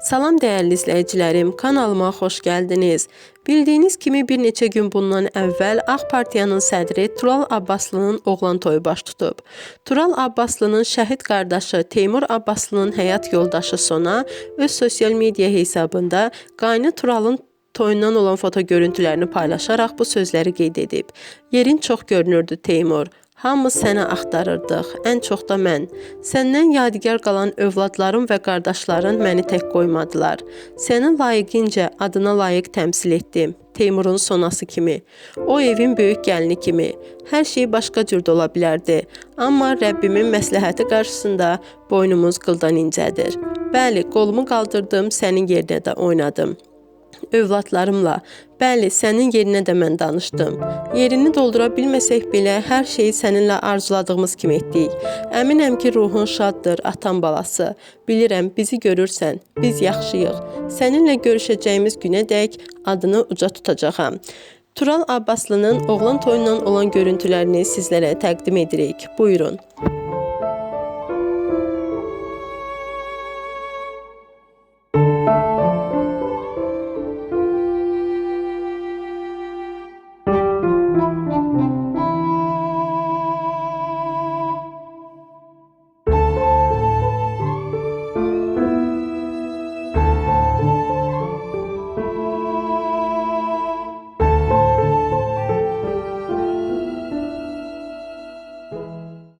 Salam dəyərli izləyicilərim, kanalıma xoş gəldiniz. Bildiyiniz kimi bir neçə gün bundan əvvəl Ağ Partiyanın sədri Tural Abbaslı'nın oğlan toyu baş tutub. Tural Abbaslı'nın şəhid qardaşı Teymur Abbaslı'nın həyat yoldaşı Sona öz sosial media hesabında qaynı Turalın toyundan olan foto görüntülərini paylaşaraq bu sözləri qeyd edib. Yerin çox görünürdü Teymur. Hamı səni axtarırdıq, ən çox da mən. Səndən yadigar qalan övladlarım və qardaşların məni tək qoymadılar. Səni layiqincə adına layiq təmsil etdim. Teymurun sonası kimi. O evin böyük gəlini kimi. Hər şey başqa cür də ola bilərdi. Amma Rəbbimin məsləhəti qarşısında boynumuz qıldan incədir. Bəli, qolumu qaldırdım, sənin yerinə də oynadım övladlarımla. Bəli, sənin yerinə də mən danışdım. Yerini doldura bilməsək belə hər şeyi səninlə arzuladığımız kimi etdik. Əminəm ki, ruhun şaddır, atan balası. Bilirəm, bizi görürsən. Biz yaxşıyıq. Səninlə görüşəcəyimiz günədək adını uca tutacağam. Tural Abbaslı'nın oğlan toyundan olan görüntülərini sizlərə təqdim edirik. Buyurun.